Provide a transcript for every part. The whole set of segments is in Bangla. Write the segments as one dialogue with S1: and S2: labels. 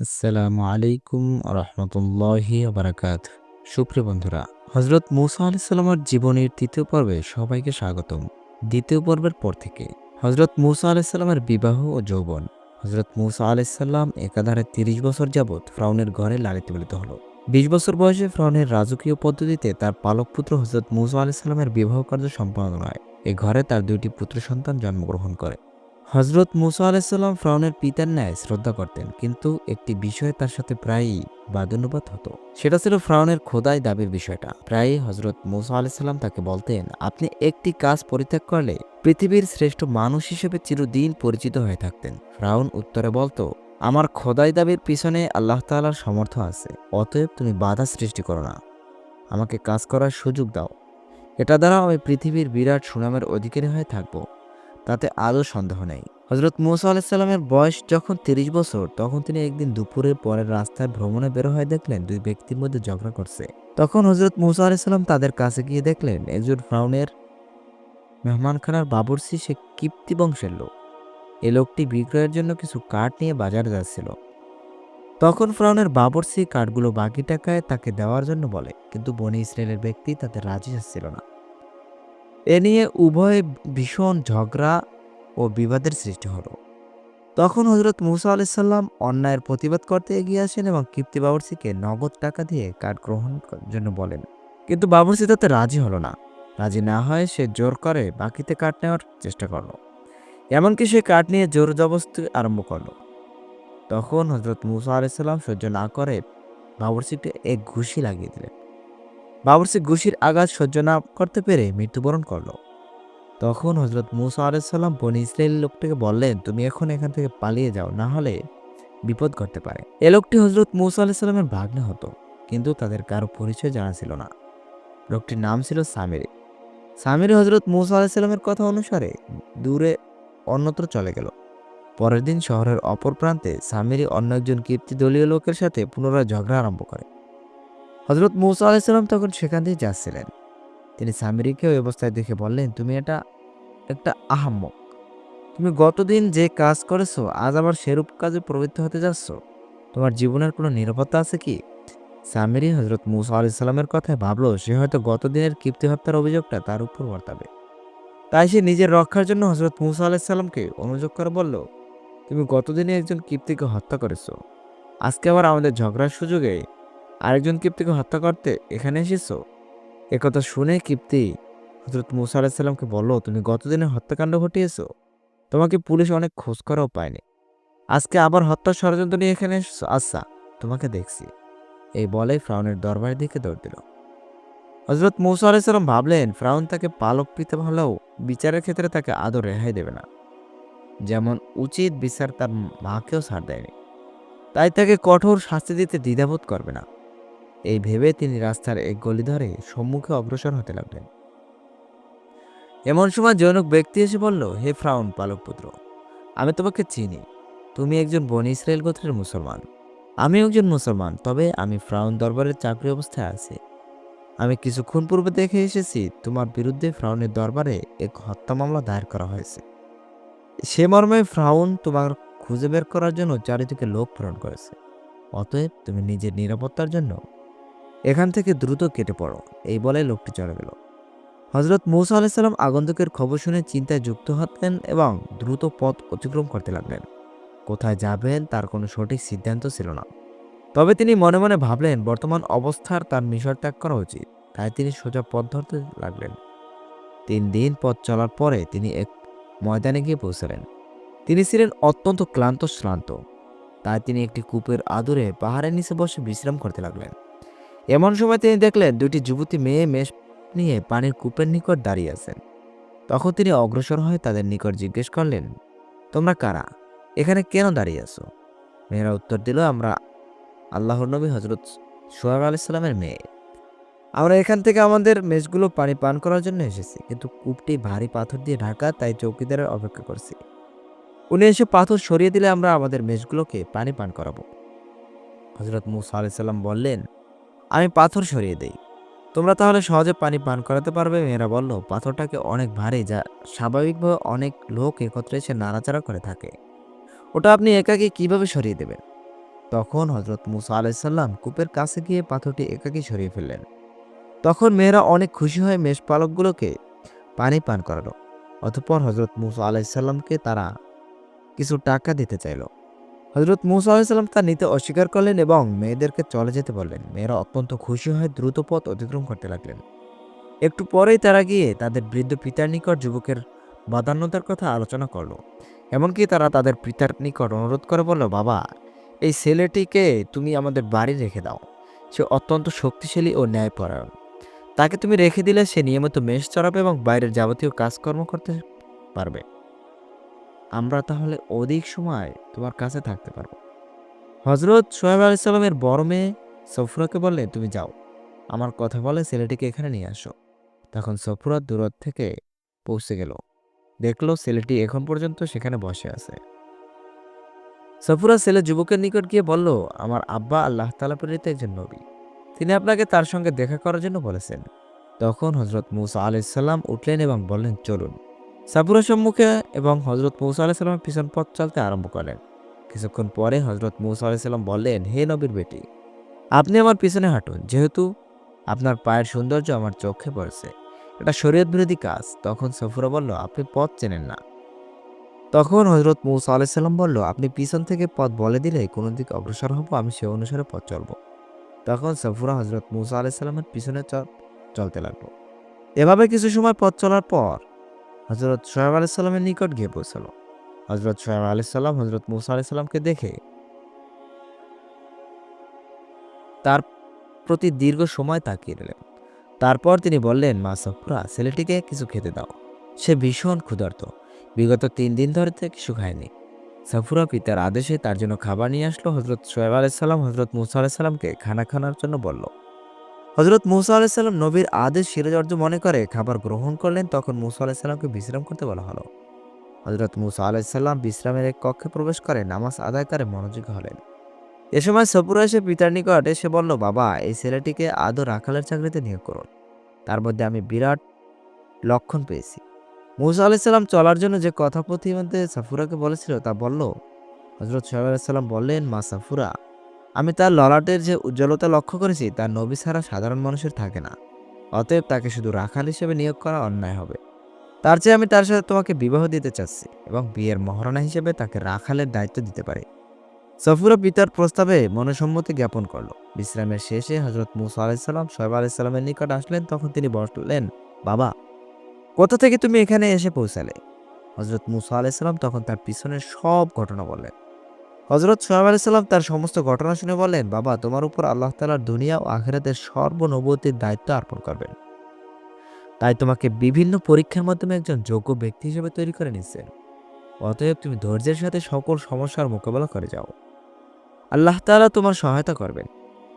S1: আসসালামু আলাইকুম রহমতুল্লাহি বারাকাত সুপ্রিয় বন্ধুরা হজরত মুসা আলাইসাল্লামের জীবনের তৃতীয় পর্বে সবাইকে স্বাগতম। দ্বিতীয় পর্বের পর থেকে হজরত মুসা আলাইসাল্লামের বিবাহ ও যৌবন। হজরত মুসা আলাইসাল্লাম একাধারে তিরিশ বছর যাবৎ ফ্রাউনের ঘরে লালিত পালিত হলো। বিশ বছর বয়সে ফ্রাউনের রাজকীয় পদ্ধতিতে তার পালক পুত্র হজরত মুসা আলাইসাল্লামের বিবাহ কার্য সম্পন্ন হয়। এ ঘরে তার দুইটি পুত্র সন্তান জন্মগ্রহণ করে। হজরত মুসা আলাইসাল্লাম ফ্রাউনের পিতার ন্যায় শ্রদ্ধা করতেন, কিন্তু একটি বিষয়ে তার সাথে প্রায়ই বাদানুবাদ হতো। সেটা ছিল ফ্রাউনের খোদাই দাবির বিষয়টা। প্রায়ই হজরত মুসা আলাইসাল্লাম তাকে বলতেন, আপনি একটি কাজ পরিত্যাগ করলে পৃথিবীর শ্রেষ্ঠ মানুষ হিসেবে চিরদিন পরিচিত হয়ে থাকতেন। ফ্রাউন উত্তরে বলতো, আমার খোদাই দাবির পিছনে আল্লাহ তাআলার সমর্থ আছে, অতএব তুমি বাধা সৃষ্টি করো না। আমাকে কাজ করার সুযোগ দাও। এটা দ্বারা আমি পৃথিবীর বিরাট সুনামের অধিকারী হয়ে থাকব। তাতে আদৌ সন্দেহ নেই। হজরত মুসা আলাহিসাল্লামের বয়স যখন তিরিশ বছর, তখন তিনি একদিন দুপুরের পরের রাস্তায় ভ্রমণে বের হয়ে দেখলেন দুই ব্যক্তির মধ্যে ঝগড়া করছে। তখন হজরত মুসা আলাহিসাল্লাম তাদের কাছে গিয়ে দেখলেন একজন ফ্রাউনের মেহমানখানার বাবরসি সে কিপ্তি বংশের লোক। এ লোকটি বিক্রয়ের জন্য কিছু কাঠ নিয়ে বাজারে যাচ্ছিল। তখন ফ্রাউনের বাবরসি কাঠগুলো বাকি টাকায় তাকে দেওয়ার জন্য বলে, কিন্তু বনি ইসরায়েলের ব্যক্তি তাতে রাজি আসছিল না। এ নিয়ে উভয় ভীষণ ঝগড়া ও বিবাদের সৃষ্টি হলো। তখন হজরত মুসা আলাইসাল্লাম অন্যায়ের প্রতিবাদ করতে এগিয়ে আসেন এবং কিপ্তি বাবরসিকে নগদ টাকা দিয়ে কাঠ গ্রহণ জন্য বলেন। কিন্তু বাবরসি তাতে রাজি হলো না। রাজি না হয় সে জোর করে বাকিতে কাঠ নেওয়ার চেষ্টা করল। এমনকি সে কাঠ নিয়ে জোর জবস্তি আরম্ভ করল। তখন হজরত মুসা আলাইসাল্লাম সহ্য না করে বাবরসিকে এক ঘুষি লাগিয়ে দিলেন। বাবরসি ঘুষির আঘাত সহ্য না করতে পেরে মৃত্যুবরণ করল। তখন হজরত মুসা আলাইসাল্লাম বনি ইসরায়েল লোকটিকে বললেন, তুমি এখন এখান থেকে পালিয়ে যাও, না হলে বিপদ ঘটতে পারে। এ লোকটি হজরত মুসা আলাইসাল্লামের ভাগ্নে হতো, কিন্তু তাদের কারও পরিচয় জানা ছিল না। লোকটির নাম ছিল সামিরি। সামিরি হজরত মুসা আলাইসাল্লামের কথা অনুসারে দূরে অন্যত্র চলে গেল। পরের দিন শহরের অপর প্রান্তে সামিরি অন্য একজন কীর্তি দলীয় লোকের সাথে পুনরায় ঝগড়া আরম্ভ করে। হজরত মুসা আলাইসাল্লাম তখন সেখান দিয়ে যাচ্ছিলেন। তিনি সামিরিকে ওই অবস্থায় দেখে বললেন, তুমি এটা, একটা আহাম্মক। তুমি গতদিন যে কাজ করেছ, আজ আবার সেরূপ কাজে প্রবৃত্ত হতে যাচ্ছ। তোমার জীবনের কোনো নিরাপত্তা আছে কি? সামিরি হজরত মুসা আলাইসাল্লামের কথায় ভাবলো, সে হয়তো গতদিনের কীর্তি হত্যার অভিযোগটা তার উপর বর্তাবে। তাই সে নিজের রক্ষার জন্য হজরত মুসা আলাইসাল্লামকে অনুযোগ করে বলল, তুমি গতদিনে একজন কীর্তিকে হত্যা করেছ। আজকে আবার আমাদের ঝগড়ার সুযোগে আরেকজন কীর্তিকে হত্যা করতে এখানে এসেছ? একথা শুনে কিপ্তি হজরত মুসা আলাহিসাল্লামকে বলল, তুমি গতদিনে হত্যাকাণ্ড ঘটিয়েছো। তোমাকে পুলিশ অনেক খোঁজ করাও পায়নি। আজকে আবার হত্যার ষড়যন্ত্র নিয়ে এখানে এসেছ? আচ্ছা তোমাকে দেখছি। এই বলে ফ্রাউনের দরবারের দিকে দৌড় দিল। হজরত মুসা আলাহিসাল্লাম ভাবলেন, ফ্রাউন তাকে পালক পিতে হলেও বিচারের ক্ষেত্রে তাকে আদর রেহাই দেবে না। যেমন উচিত বিচার তার মাকেও ছাড় দেয়নি। তাই তাকে কঠোর শাস্তি দিতে দ্বিধাবোধ করবে না। এই ভেবে তিনি রাস্তার এক গলি ধরে সম্মুখে অগ্রসর হতে লাগলেন। এমন সময় জনক ব্যক্তি এসে বলল, হে ফ্রাউন পালক পুত্র আমি তোমাকে চিনি। তুমি একজন বনি ইসরায়েল গোত্রের মুসলমান। আমি একজন মুসলমান, তবে আমি ফ্রাউন দরবারের চাকরি অবস্থায় আছি। আমি কিছুক্ষণ পূর্বে দেখে এসেছি, তোমার বিরুদ্ধে ফ্রাউনের দরবারে এক হত্যা মামলা দায়ের করা হয়েছে। সে মর্মে ফ্রাউন তোমার খুঁজে বের করার জন্য চারিদিকে লোক প্রেরণ করেছে। অতএব তুমি নিজের নিরাপত্তার জন্য এখান থেকে দ্রুত কেটে পড়ো, এই বলে লোকটি চলে গেল। হজরত মৌসা আলাইসাল্লাম আগন্তুকের খবর শুনে চিন্তায় যুক্ত হতেন এবং দ্রুত পথ অতিক্রম করতে লাগলেন। কোথায় যাবেন তার কোনো সঠিক সিদ্ধান্ত ছিল না। তবে তিনি মনে মনে ভাবলেন, বর্তমান অবস্থার তার মিশর ত্যাগ করা উচিত, তাই তিনি সোজা পথ ধরতে লাগলেন। তিন দিন পথ চলার পরে তিনি এক ময়দানে গিয়ে পৌঁছালেন। তিনি ছিলেন অত্যন্ত ক্লান্ত, শ্রান্ত। তাই তিনি একটি কূপের আদরে পাহাড়ের নিচে বসে বিশ্রাম করতে লাগলেন। এমন সময় তিনি দেখলেন দুটি যুবতী মেয়ে মেষ নিয়ে পানির কূপের নিকট দাঁড়িয়ে আছেন। তখন তিনি অগ্রসর হয়ে তাদের নিকট জিজ্ঞেস করলেন, তোমরা কারা? এখানে কেন দাঁড়িয়ে আছো? মেয়েরা উত্তর দিল, আমরা আল্লাহর নবী হজরত সোহাব আলাইসাল্লামের মেয়ে। আমরা এখান থেকে আমাদের মেষগুলো পানি পান করার জন্য এসেছি, কিন্তু কূপটি ভারী পাথর দিয়ে ঢাকা, তাই চৌকিদারের অপেক্ষা করছি। উনি এসে পাথর সরিয়ে দিলে আমরা আমাদের মেষগুলোকে পানি পান করাবো। হজরত মুসা আলাইসাল্লাম বললেন আমি পাথর সরিয়ে দেই। তোমরা তাহলে সহজে পানি পান করাতে পারবে? মেয়েরা বলল, পাথরটাকে অনেক ভারী, যা স্বাভাবিকভাবে অনেক লোক একত্রে এসে নাড়াচাড়া করে থাকে। ওটা আপনি একাকে কীভাবে সরিয়ে দেবেন? তখন হজরত মুসা আলাইসাল্লাম কূপের কাছে গিয়ে পাথরটি একাকি সরিয়ে ফেললেন। তখন মেয়েরা অনেক খুশি হয়ে মেষপালকগুলোকে পানি পান করালো। অতঃপর হজরত মুসা আলাইসাল্লামকে তারা কিছু টাকা দিতে চাইল। হজরত মুসা আলাইসাল্লাম তা নিতে অস্বীকার করলেন এবং মেয়েদেরকে চলে যেতে বললেন। মেয়েরা অত্যন্ত খুশি হয়ে দ্রুত পথ অতিক্রম করতে লাগলেন। একটু পরেই তারা গিয়ে তাদের বৃদ্ধ পিতার নিকট যুবকের বাদান্যতার কথা আলোচনা করল। এমনকি তারা তাদের পিতার নিকট অনুরোধ করে বলল, বাবা, এই ছেলেটিকে তুমি আমাদের বাড়ি রেখে দাও। সে অত্যন্ত শক্তিশালী ও ন্যায়পরায়ণ। তাকে তুমি রেখে দিলে সে নিয়মিত মেষ চড়াবে এবং বাইরের যাবতীয় কাজকর্ম করতে পারবে। আমরা তাহলে অধিক সময় তোমার কাছে থাকতে পারব। হজরত সোহেব আলাইসাল্লামের বড় মেয়ে সফুরাকে বললে, তুমি যাও, আমার কথা বলে ছেলেটিকে এখানে নিয়ে আসো। তখন সফুরা দূর থেকে পৌঁছে গেল। দেখল ছেলেটি এখন পর্যন্ত সেখানে বসে আছে। সফুরা ছেলে যুবকের নিকট গিয়ে বলল, আমার আব্বা আল্লাহ তালা প্রেরিত একজন নবী। তিনি আপনাকে তার সঙ্গে দেখা করার জন্য বলেছেন। তখন হজরত মৌসা আলাইসাল্লাম উঠলেন এবং বললেন, চলুন। সাপুরের সম্মুখে এবং হজরত মৌসা আলাইসাল্লামের পিছন পথ চলতে আরম্ভ করেন। কিছুক্ষণ পরে হজরত মৌসা আলাইসাল্লাম বললেন, হে নবীর বেটি, আপনি আমার পিছনে হাঁটুন। যেহেতু আপনার পায়ের সৌন্দর্য আমার চোখে পড়েছে। এটা শরীয়ত বিরোধী কাজ। তখন সফুরা বলল, আপনি পথ চেনেন না। তখন হজরত মৌসা আলাইসাল্লাম বলল, আপনি পিছন থেকে পথ বলে দিলে কোনো দিকে অগ্রসর হব, আমি সে অনুসারে পথ চলব। তখন সফুরা হজরত মৌসা আলাইসাল্লামের পিছনে চলতে লাগল। এভাবে কিছু সময় পথ চলার পর হজরত সোহেব আলাইসাল্লামের নিকট গিয়ে পৌঁছালো। হজরত সোহেব আলাইসাল্লাম হজরত মুসা আলাইসাল্লামকে দেখে তার প্রতি দীর্ঘ সময় তাকিয়ে রইলেন। তারপর তিনি বললেন, মা সফরা, ছেলেটিকে কিছু খেতে দাও। সে ভীষণ ক্ষুধার্ত। বিগত তিন দিন ধরে থেকে কিছু খায়নি। সাফুরা পিতার আদেশে তার জন্য খাবার নিয়ে আসলো হজরত সোহেব আলাইসাল্লাম হজরত মুসা আলাইসাল্লামকে খানা খানার জন্য বলল হজরত মুসা আলাইসাল্লাম নবীর আদেশ শিরোজর্য মনে করে খাবার গ্রহণ করলেন, তখন মুসা আলাইসাল্লামকে বিশ্রাম করতে বলা হলো। হজরত মুসা আলাইসাল্লাম বিশ্রামের এক কক্ষে প্রবেশ করে, নামাজ আদায় করে মনোযোগী হলেন। এ সময় সপুরা এসে পিতার নিকট এসে বলল, বাবা, এই ছেলেটিকে আদৌ রাখালের চাকরিতে নিয়োগ করুন। তার মধ্যে আমি বিরাট লক্ষণ পেয়েছি। মুসা আলাইসাল্লাম চলার জন্য যে কথা প্রতিমধ্যে সাফুরাকে বলেছিল, তা বলল হজরত সোহেব আলাইসাল্লাম বললেন, মা সাফুরা আমি তার ললাটের যে উজ্জ্বলতা লক্ষ্য করেছি তার নবী ছাড়া সাধারণ মানুষের থাকে না। অতএব তাকে শুধু রাখাল হিসেবে নিয়োগ করা অন্যায় হবে। তার চেয়ে আমি তার সাথে তোমাকে বিবাহ দিতে চাচ্ছি এবং বিয়ের মহারণা হিসেবে তাকে রাখালের দায়িত্ব দিতে পারি। সফুরা পিতার প্রস্তাবে মনসম্মতি জ্ঞাপন করল। বিশ্রামের শেষে হজরত মুসা আলাইসাল্লাম সোহেব আলাইসাল্লামের নিকট আসলেন, তখন তিনি বসলেন বাবা, কোথা থেকে তুমি এখানে এসে পৌঁছালে? হজরত মুসা আলাইসাল্লাম তখন তার পিছনের সব ঘটনা বললেন। হজরত সোহাব আলাইসাল্লাম তার সমস্ত ঘটনা শুনে বলেন বাবা, তোমার উপর আল্লাহ তালার দুনিয়া ও আখেরাতের সর্বনবতির দায়িত্ব অর্পণ করবেন। তাই তোমাকে বিভিন্ন পরীক্ষার মাধ্যমে একজন যোগ্য ব্যক্তি হিসেবে তৈরি করে নিচ্ছেন অতএব তুমি ধৈর্যের সাথে সকল সমস্যার মোকাবেলা করে যাও। আল্লাহ তাআলা তোমার সহায়তা করবেন।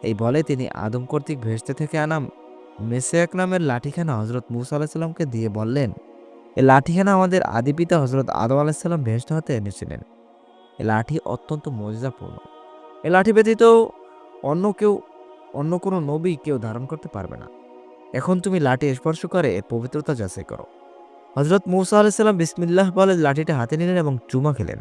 S1: এই বলে তিনি আদম কর্তৃক ভেস্তে থেকে আনাম মেসেক নামের লাঠিখানা হজরত মুসা আলাহিসাল্লামকে দিয়ে বললেন এই লাঠিখানা আমাদের আদিপিতা হজরত আদম আলাহিসাল্লাম ভেস্ট হতে এনেছিলেন। এই লাঠি অত্যন্ত মর্যাদাপূর্ণ। এ লাঠি ব্যতীত অন্য কেউ, অন্য কোনো নবী কেউ ধারণ করতে পারবে না। এখন তুমি লাঠি স্পর্শ করে এর পবিত্রতা যাচাই করো। হজরত মৌসা আলাইসাল্লাম বিসমিল্লাহ বলে লাঠিটা হাতে নিলেন এবং চুমা খেলেন।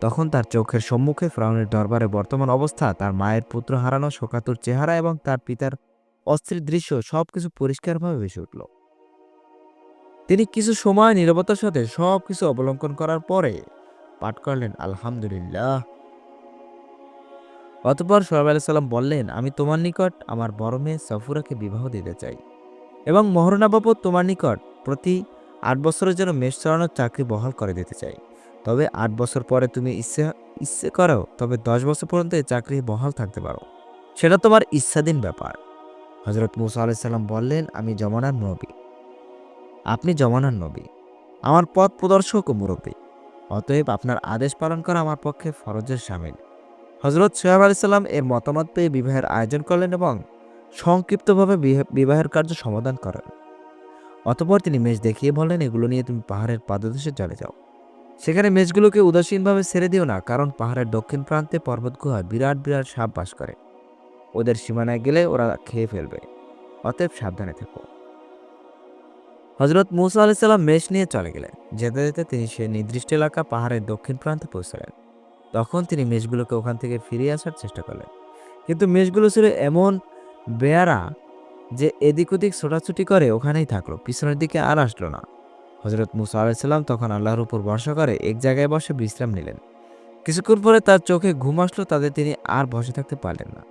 S1: তখন তার চোখের সম্মুখে ফ্রাউনের দরবারে বর্তমান অবস্থা, তার মায়ের পুত্র হারানো, শোকাতুর চেহারা এবং তার পিতার অস্থির দৃশ্য সবকিছু পরিষ্কারভাবে ভেসে উঠল। তিনি কিছু সময় নীরবতার সাথে সব কিছু অবলম্বন করার পরে পাঠ করলেন, আলহামদুলিল্লাহ। অতপর সোহাব আলাইসাল্লাম বললেন, আমি তোমার নিকট আমার বড় মেয়ে সফুরাকে বিবাহ দিতে চাই এবং মহরণা বাবদ তোমার নিকট প্রতি আট বছরের জন্য মেষ চড়ানোর চাকরি বহাল করে দিতে চাই। তবে আট বছর পরে তুমি ইচ্ছে ইচ্ছে করো, তবে দশ বছর পর্যন্ত এই চাকরি বহাল থাকতে পারো। সেটা তোমার ইচ্ছাধীন ব্যাপার। হজরত মুসা আলাইসাল্লাম বললেন, আমি জমানার নবী। আপনি জমানার নবী। আমার পথ প্রদর্শক ও মুরব্বী। অতএব আপনার আদেশ পালন করা আমার পক্ষে ফরজের সামিল। হজরত সোহাব আলাইসাল্লাম এর মতামত পেয়ে বিবাহের আয়োজন করলেন এবং সংক্ষিপ্তভাবে বিহে- বিবাহের কার্য সমাধান করেন। অতপর তিনি মেষ দেখিয়ে বললেন, এগুলো নিয়ে তুমি পাহাড়ের পাদদেশে চলে যাও। সেখানে মেষগুলোকে উদাসীনভাবে ছেড়ে দিও না, কারণ পাহাড়ের দক্ষিণ প্রান্তে পর্বত গুহায় বিরাট বিরাট সাপ বাস করে। ওদের সীমানায় গেলে ওরা খেয়ে ফেলবে। অতএব সাবধানে থেকো। হজরত মুসা আলাইসাল্লাম মেষ নিয়ে চলে গেলেন। যেতে যেতে তিনি সে নির্দিষ্ট এলাকা পাহাড়ের দক্ষিণ প্রান্তে পৌঁছলেন। তখন তিনি মেষগুলোকে ওখান থেকে ফিরিয়ে আসার চেষ্টা করলেন। কিন্তু মেষগুলো ছিল এমন বেয়ারা যে এদিক ওদিক ছোটাছুটি করে ওখানেই থাকল, পিছনের দিকে আর আসলো না। হজরত মুসা আলাইসাল্লাম তখন আল্লাহর উপর ভরসা করে এক জায়গায় বসে বিশ্রাম নিলেন। কিছুক্ষণ পরে তার চোখে ঘুম আসলো তাদের তিনি আর বসে থাকতে পারলেন না।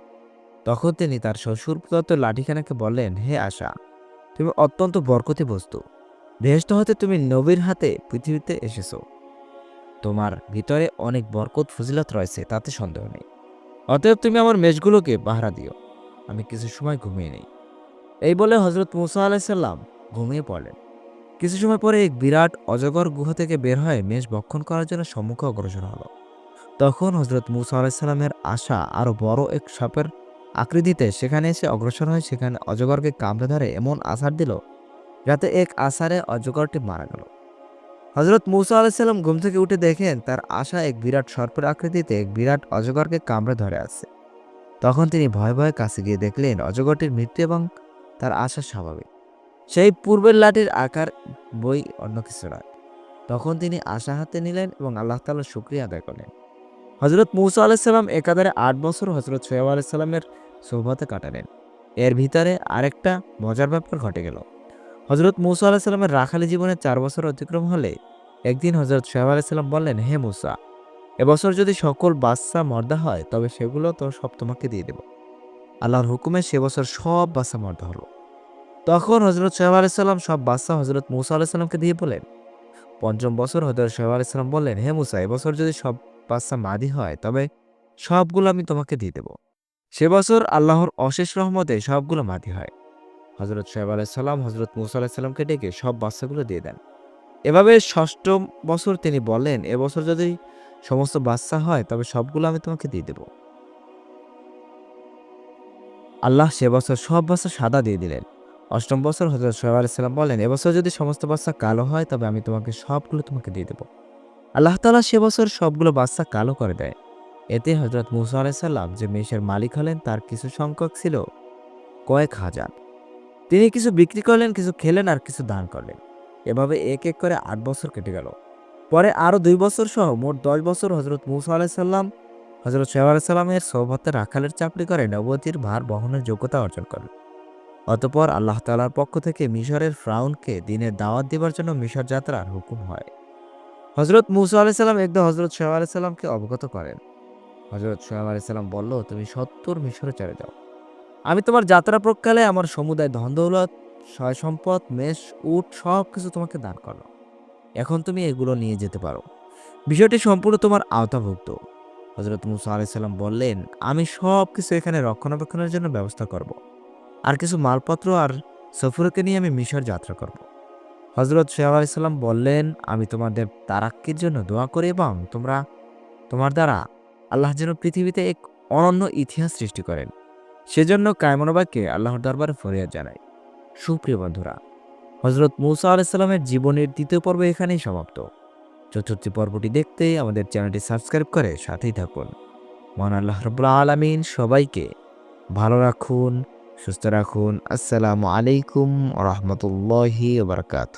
S1: তখন তিনি তার শ্বশুর লাঠিখানাকে বললেন, হে আশা তুমি অত্যন্ত বরকতি বস্তু। বেহেস্ত হতে তুমি নবীর হাতে পৃথিবীতে এসেছ। তোমার ভিতরে অনেক বরকত ফজিলত রয়েছে, তাতে সন্দেহ নেই। অতএব তুমি আমার মেষগুলোকে পাহারা দিও। আমি কিছু সময় ঘুমিয়ে নেই। এই বলে হজরত মুসা আলাইসাল্লাম ঘুমিয়ে পড়লেন। কিছু সময় পরে এক বিরাট অজগর গুহা থেকে বের হয়ে মেষ ভক্ষণ করার জন্য সম্মুখে অগ্রসর হলো। তখন হজরত মুসা আলাইসাল্লামের আশা আরও বড় এক সাপের আকৃতিতে সেখানে এসে অগ্রসর হয়ে সেখানে অজগরকে কামড়ে ধরে এমন আসার দিল যাতে এক আসারে অজগরটি মারা গেল। হজরত মৌসা আলাইসাল্লাম ঘুম থেকে উঠে দেখেন তার আশা এক বিরাট সর্পের আকৃতিতে এক বিরাট অজগরকে কামড়ে ধরে আছে। তখন তিনি ভয়ে ভয়ে কাছে গিয়ে দেখলেন অজগরটির মৃত্যু এবং তার আশা স্বাভাবিক। সেই পূর্বের লাঠির আকার, বই অন্য কিছু নয়। তখন তিনি আশা হাতে নিলেন এবং আল্লাহ তাআলার শুক্রিয়া আদায় করলেন। হজরত মৌসা আলাইসাল্লাম একাধারে আট বছর হজরত সোহেব আলাইসাল্লামের সৌভাতে কাটালেন। এর ভিতরে আরেকটা মজার ব্যাপার ঘটে গেল। হজরত মৌসা আলাহিসাল্লামের রাখালি জীবনে চার বছর অতিক্রম হলে একদিন হজরত সোহেব আলাইসাল্লাম বললেন, হে মুসা, এবছর যদি সকল বাচ্চা মর্দা হয়, তবে সেগুলো তো সব তোমাকে দিয়ে দেব। আল্লাহর হুকুমে সে বছর সব বাচ্চা মর্দা হলো। তখন হজরত সোহেব আলাইসাল্লাম সব বাচ্চা হজরত মুসা আলাইসাল্লামকে দিয়ে বলেন পঞ্চম বছর হজরত সোহেব আলাইসাল্লাম বললেন, হে মুসা, এবছর যদি সব বাচ্চা মাদি হয়, তবে সবগুলো আমি তোমাকে দিয়ে দেব। সে বছর আল্লাহর অশেষ রহমতে সবগুলো মাদি হয়। হজরত সোহেব আলাইসাল্লাম হজরত মুসা আলাইসাল্লামকে ডেকে সব বাচ্চাগুলো দিয়ে দেন। এভাবে ষষ্ঠ বছর তিনি বলেন এবছর যদি সমস্ত বাচ্চা হয়, তবে সবগুলো আমি তোমাকে দিয়ে দেব। আল্লাহ সে বছর সব বাচ্চা সাদা দিয়ে দিলেন। অষ্টম বছর হজরত সোহেব আলাইসাল্লাম বলেন এবছর যদি সমস্ত বাচ্চা কালো হয়, তবে আমি তোমাকে সবগুলো তোমাকে দিয়ে দেব। আল্লাহ তালা সে বছর সবগুলো বাচ্চা কালো করে দেয়। এতে হজরত মুসা আলাইসাল্লাম যে মেষের মালিক হলেন, তার কিছু সংখ্যক ছিল কয়েক হাজার। তিনি কিছু বিক্রি করলেন, কিছু খেলেন আর কিছু দান করলেন। এভাবে এক এক করে আট বছর কেটে গেল। পরে আরও দুই বছর সহ মোট দশ বছর হজরত মুসা আলাইসাল্লাম হজরত সোহেব আলাইসাল্লামের সৌভাতে রাখালের চাকরি করে নবতির ভার বহনের যোগ্যতা অর্জন করেন। অতপর আল্লাহ তালার পক্ষ থেকে মিশরের ফ্রাউনকে দিনের দাওয়াত দেবার জন্য মিশর যাত্রার হুকুম হয়। হজরত মুসা আলাইসাল্লাম একদম হজরত সোহেব আলাইসাল্লামকে অবগত করেন। হজরত সোহেব আলাইসাল্লাম বলল, তুমি সত্তর মিশরে চলে যাও আমি তোমার যাত্রা প্রকালে আমার সমুদায় ধন দৌলত, সয় সম্পদ, মেষ, উট সব কিছু তোমাকে দান করল এখন তুমি এগুলো নিয়ে যেতে পারো বিষয়টি সম্পূর্ণ তোমার আওতাভুক্ত হজরত মুসা আলাইসাল্লাম বললেন, আমি সব কিছু এখানে রক্ষণাবেক্ষণের জন্য ব্যবস্থা করব। আর কিছু মালপত্র আর সফরকে নিয়ে আমি মিশর যাত্রা করব। হজরত সোহাব আলাইসাল্লাম বললেন, আমি তোমাদের তারাক্কির জন্য দোয়া করি এবং তোমরা তোমার দ্বারা আল্লাহ যেন পৃথিবীতে এক অনন্য ইতিহাস সৃষ্টি করেন। সেজন্য কায়মনোবাকে আল্লাহর দরবারে ফরিয়াদ জানাই। সুপ্রিয় বন্ধুরা হজরত মৌসা আলাইসাল্লামের জীবনের দ্বিতীয় পর্ব এখানেই সমাপ্ত। চতুর্থ পর্বটি দেখতে আমাদের চ্যানেলটি সাবস্ক্রাইব করে সাথেই থাকুন। মহান আল্লাহ রবুল্লা আলমিন সবাইকে ভালো রাখুন, সুস্থ রাখুন। আসসালামু আলাইকুম রহমতুল্লাহি বারকাত